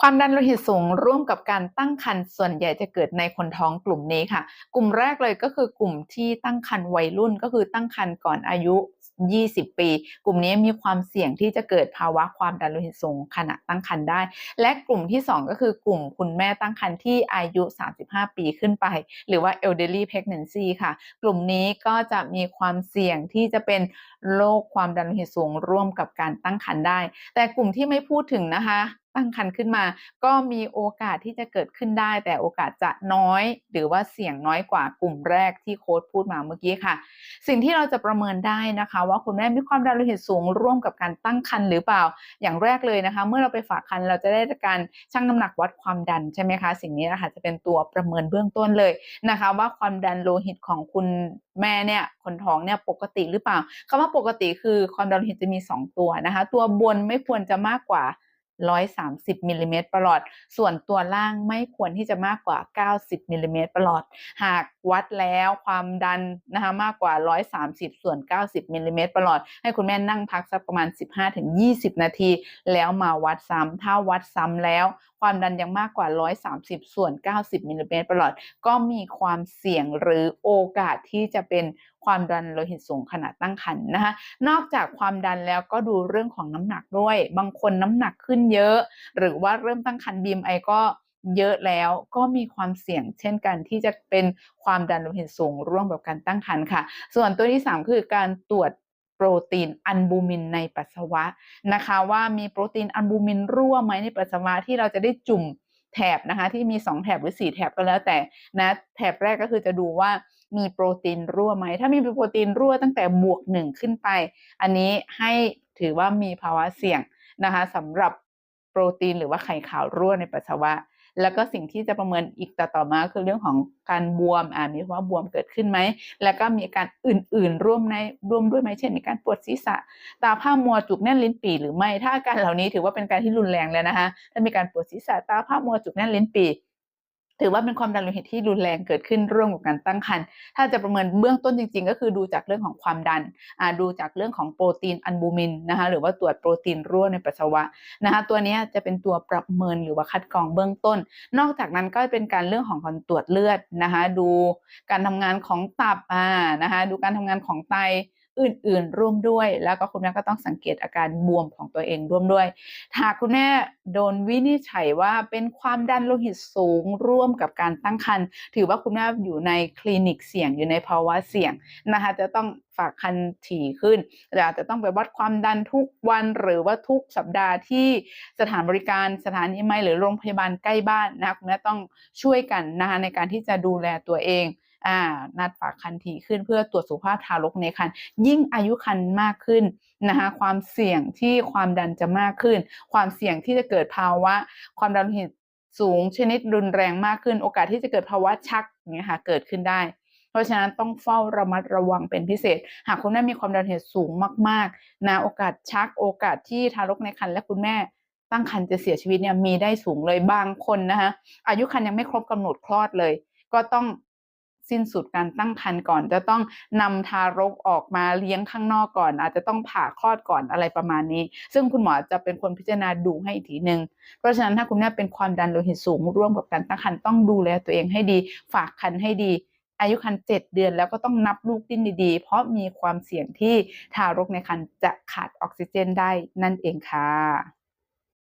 ความดันโลหิตสูงร่วมกับการตั้งครรภ์ส่วนใหญ่จะเกิดในคนท้องกลุ่มนี้ค่ะ กลุ่มแรกเลยก็คือกลุ่มที่ตั้งครรภ์วัยรุ่นก็คือตั้งครรภ์ก่อนอายุ 20 ปี กลุ่มนี้มีความเสี่ยงที่จะเกิดภาวะความดันโลหิตสูงขณะตั้งครรภ์ได้ และกลุ่มที่ 2 ก็คือกลุ่มคุณแม่ตั้งครรภ์ที่อายุ 35 ปีขึ้นไป หรือว่า elderly pregnancy ค่ะ กลุ่มนี้ก็จะมีความเสี่ยงที่จะเป็นโรคความดันโลหิตสูงร่วมกับการตั้งครรภ์ได้ แต่กลุ่มที่ไม่พูดถึงนะคะ ตั้งครรภ์ขึ้นมา ก็มีโอกาสที่จะเกิดขึ้นได้ แต่โอกาสจะน้อย หรือว่าเสี่ยงน้อยกว่ากลุ่มแรกที่โค้ดพูดมาเมื่อกี้ค่ะ สิ่งที่เราจะประเมินได้นะคะ ว่าคุณแม่มีความดันโลหิตสูงร่วมกับการตั้งครรภ์หรือเปล่า อย่างแรกเลยนะคะ เมื่อเราไปฝากครรภ์เราจะได้การชั่งน้ำหนักวัดความดันใช่ไหมคะ สิ่งนี้นะคะจะเป็นตัวประเมินเบื้องต้นเลยนะคะ ว่าความดันโลหิตของคุณแม่เนี่ยคนท้องเนี่ยปกติหรือเปล่าคำว่าปกติคือความดันโลหิตจะมี 2 ตัวนะคะ ตัวบนไม่ควรจะมากกว่า 130มิลลิเมตรประหลอด ส่วนตัวล่างไม่ควรที่จะมากกว่า 90มิลลิเมตรประหลอด หากวัดแล้วความดันนะคะมากกว่า 130 ส่วน 90มิลลิเมตรประหลอด ให้คุณแม่นั่งพักสักประมาณ 15-20 นาที แล้วมาวัดซ้ำถ้าวัดซ้ำแล้ว ความดันยังมากกว่า 130 ส่วน 90มิลลิเมตรประหลอด ก็มีความเสี่ยงหรือโอกาสที่จะเป็นความดันโลหิตสูงขณะตั้งครรภ์นะคะ นอกจากความดันแล้วก็ดูเรื่องของน้ำหนักด้วย บางคนน้ำหนักขึ้นเยอะ หรือว่าเริ่มตั้งครรภ์ BMI ก็เยอะแล้วก็มีความเสี่ยงเช่นกันที่จะเป็นความดันโลหิตสูงร่วมกับการตั้งครรภ์ค่ะ ส่วนตัวที่ 3 คือการตรวจโปรตีนอัลบูมินในปัสสาวะนะคะ ว่ามีโปรตีนอัลบูมินรั่วไหมในปัสสาวะที่เราจะได้จุ่มแถบนะคะที่มี 2 แถบหรือ 4 แถบก็แล้วแต่นะแถบแรกก็คือจะดูว่า มีโปรตีนรั่วไหม ถ้ามีโปรตีนรั่วตั้งแต่บวกหนึ่งขึ้นไป อันนี้ให้ถือว่ามีภาวะเสี่ยงนะคะสำหรับโปรตีนหรือว่าไข่ขาวรั่วในปัสสาวะ แล้วก็สิ่งที่จะประเมินอีกต่อต่อมาคือเรื่องของการบวมอ่ามีภาวะบวมเกิดขึ้นไหม แล้วก็มีอาการอื่น ๆ ร่วมในร่วมด้วยไหมเช่น มีการปวดศีรษะ ตาผ้ามัวจุกแน่นลิ้นปี่หรือไม่ ถ้าอาการเหล่านี้ถือว่าเป็นการที่รุนแรงแล้วนะคะถ้ามีการปวดศีรษะตาผ้ามัวจุกแน่นลิ้นปี่ ถือว่าเป็นความดันโลหิตที่รุนแรงเกิดขึ้นร่วมกับการตั้งครรภ์ถ้าจะประเมินเบื้องต้นจริง ๆ ก็คือดูจากเรื่องของความดันดูจากเรื่องของโปรตีนอัลบูมินนะคะหรือว่าตรวจโปรตีนรั่วในปัสสาวะนะคะตัวนี้จะเป็นตัวประเมินหรือว่าคัดกรองเบื้องต้น นอกจากนั้นก็เป็นการเรื่องของการตรวจเลือดนะคะดูการทำงานของตับอ่านะคะดูการทำงานของไต อื่นๆ ร่วมด้วย แล้วก็คุณแม่ก็ต้องสังเกตอาการบวมของตัวเองร่วมด้วย หากคุณแม่โดนวินิจฉัยว่าเป็นความดันโลหิตสูงร่วมกับการตั้งครรภ์ถือว่าคุณแม่อยู่ในคลินิกเสี่ยงอยู่ในภาวะเสี่ยงนะคะจะต้องฝากคันถี่ขึ้นอาจจะต้องไปวัดความดันทุกวันหรือว่าทุกสัปดาห์ที่สถานบริการสถานีไม่หรือโรงพยาบาลใกล้บ้านนะคะคุณแม่ต้องช่วยกันนะคะในการที่จะดูแลตัวเอง อ่านัดฝากคันทีขึ้นเพื่อตรวจสุขภาพทารกในครรภ์ยิ่งอายุครรภ์มากขึ้นนะคะความเสี่ยงที่ความดันจะมากขึ้น ความเสี่ยงที่จะเกิดภาวะ ความดันโลหิตสูงชนิดรุนแรงมากขึ้น โอกาสที่จะเกิดภาวะชักเงี้ยค่ะเกิดขึ้นได้ เพราะฉะนั้นต้องเฝ้าระมัดระวังเป็นพิเศษ หากคุณแม่มีความดันโลหิตสูงมากๆนะโอกาสชัก โอกาสที่ทารกในครรภ์และคุณแม่ตั้งครรภ์จะเสียชีวิตเนี่ยมีได้สูงเลยบางคนนะคะอายุครรภ์ยังไม่ครบกำหนดคลอดเลย ก็ต้อง สิ้นสุดการตั้งครรภ์ก่อนจะต้องนำทารกออกมาเลี้ยงข้างนอกก่อน อาจจะต้องผ่าคลอดก่อนอะไรประมาณนี้ ซึ่งคุณหมอจะเป็นคนพิจารณาดูให้อีกทีหนึ่งเพราะฉะนั้นถ้าคุณแม่เป็นความดันโลหิตสูงร่วมกับการตั้งครรภ์ต้องดูแลตัวเองให้ดี ฝากครรภ์ให้ดี อายุครรภ์7เดือนแล้วก็ต้องนับลูกดิ้นดีๆ เพราะมีความเสี่ยงที่ทารกในครรภ์จะขาดออกซิเจนได้นั่นเองค่ะ